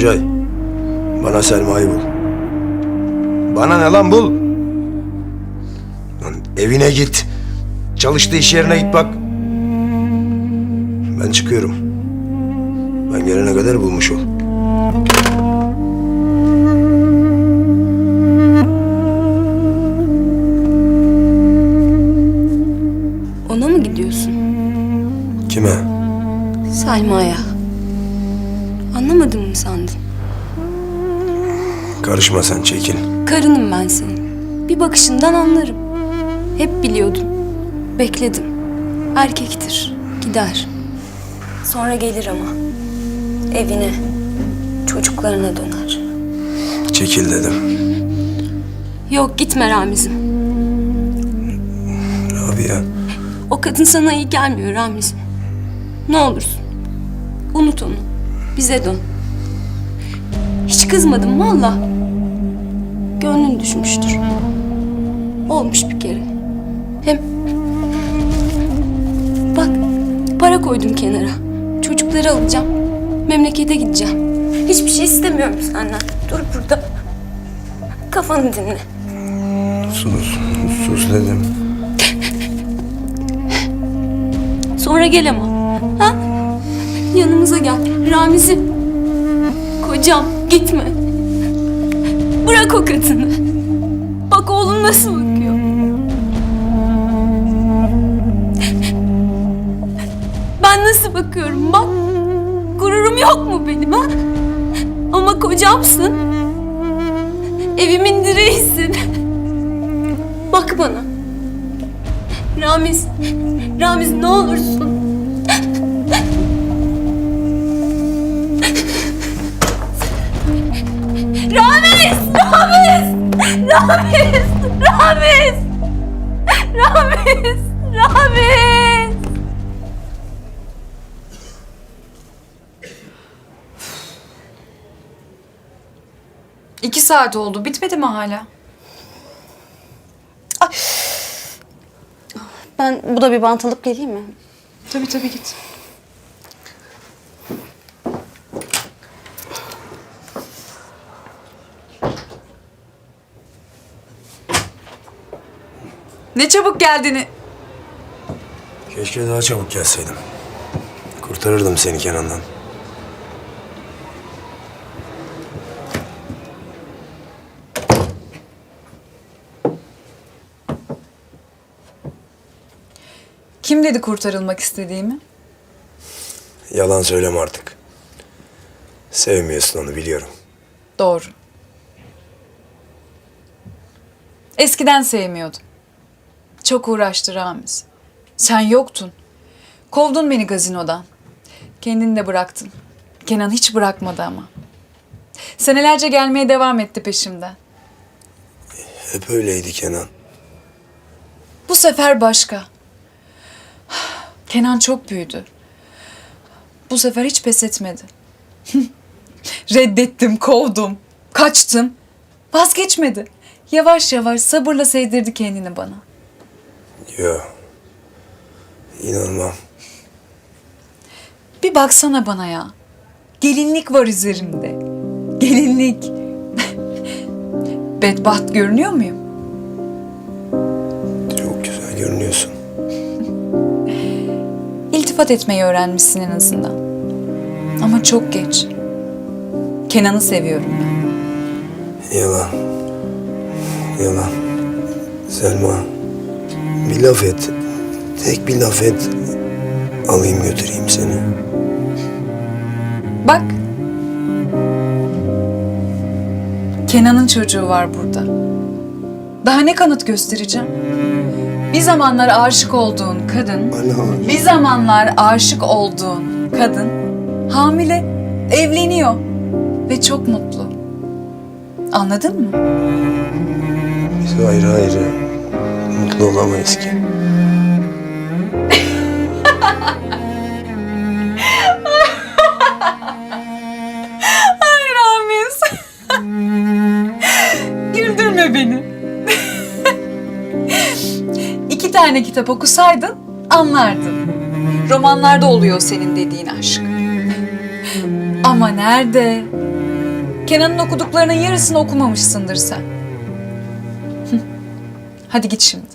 Tuncay. Bana Selma'yı bul. Bana ne lan bul. Lan evine git. Çalıştığı iş yerine git bak. Ben çıkıyorum. Ben gelene kadar bulmuş ol. Ona mı gidiyorsun? Kime? Selma'ya. Anlamadın mı sandın? Karışma sen çekil. Karınım ben senin. Bir bakışından anlarım. Hep biliyordum. Bekledim. Erkektir. Gider. Sonra gelir ama. Evine. Çocuklarına döner. Çekil dedim. Yok gitme Ramiz'im. Abi ya. O kadın sana iyi gelmiyor Ramiz'im. Ne olursun. Unut onu. Bize dön. Hiç kızmadım valla. Gönlün düşmüştür. Olmuş bir kere. Hem... Bak para koydum kenara. Çocukları alacağım. Memlekete gideceğim. Hiçbir şey istemiyorum senden. Dur burada. Kafanı dinle. Sus. Sus dedim. Sonra gel ama. Ha? Yanımıza gel. Ramiz'im. Kocam gitme. Bırak o kadını. Bak oğlum nasıl bakıyor. Ben nasıl bakıyorum bak. Gururum yok mu benim ha? Ama kocamsın. Evimin direğisin. Bak bana. Ramiz, Ramiz ne olursun. Ramiz, Ramiz, Ramiz, Ramiz, Ramiz. İki saat oldu. Bitmedi mi hala? Ben bu da bir bant alıp geleyim mi? Tabii tabii git. Ne çabuk geldiğini. Keşke daha çabuk gelseydim. Kurtarırdım seni Kenan'dan. Kim dedi kurtarılmak istediğimi? Yalan söyleme artık. Sevmiyorsun onu biliyorum. Doğru. Eskiden sevmiyordum. Çok uğraştı Ramiz. Sen yoktun. Kovdun beni gazinodan. Kendini de bıraktın. Kenan hiç bırakmadı ama. Senelerce gelmeye devam etti peşimden. Hep öyleydi Kenan. Bu sefer başka. Kenan çok büyüdü. Bu sefer hiç pes etmedi. Reddettim, kovdum, kaçtım. Vazgeçmedi. Yavaş yavaş sabırla sevdirdi kendini bana. Yo. İnanmam. Bir baksana bana ya. Gelinlik var üzerimde. Gelinlik. Bedbaht görünüyor muyum? Çok güzel görünüyorsun. İltifat etmeyi öğrenmişsin en azından. Ama çok geç. Kenan'ı seviyorum ben. Yalan. Yalan. Selma. Bir laf et. Tek bir laf et. Alayım götüreyim seni. Bak. Kenan'ın çocuğu var burada. Daha ne kanıt göstereceğim? Bir zamanlar aşık olduğun kadın, Ana. bir zamanlar aşık olduğun kadın hamile, evleniyor ve çok mutlu. Anladın mı? Biz ayrı ayrı mutlu olamayız ki. Ay Ramiz. Güldürme beni. İki tane kitap okusaydın anlardın. Romanlarda oluyor senin dediğin aşk. Ama nerede? Kenan'ın okuduklarının yarısını okumamışsındır sen. Hadi git şimdi.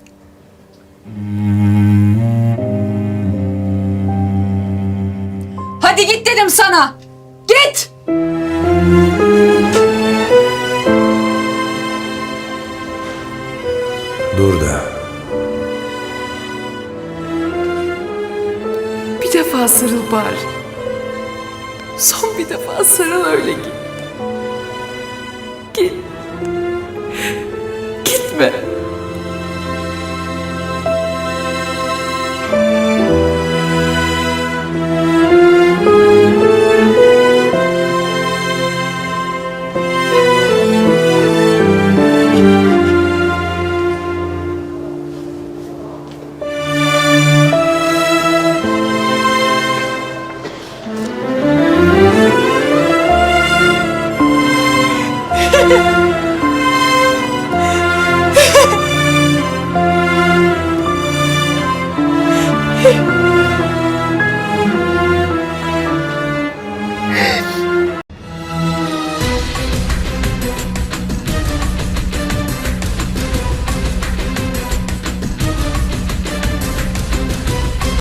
Hadi git dedim sana. Git. Dur da. Bir defa sarıl bari. Son bir defa sarıl öyle git. Git. Gitme.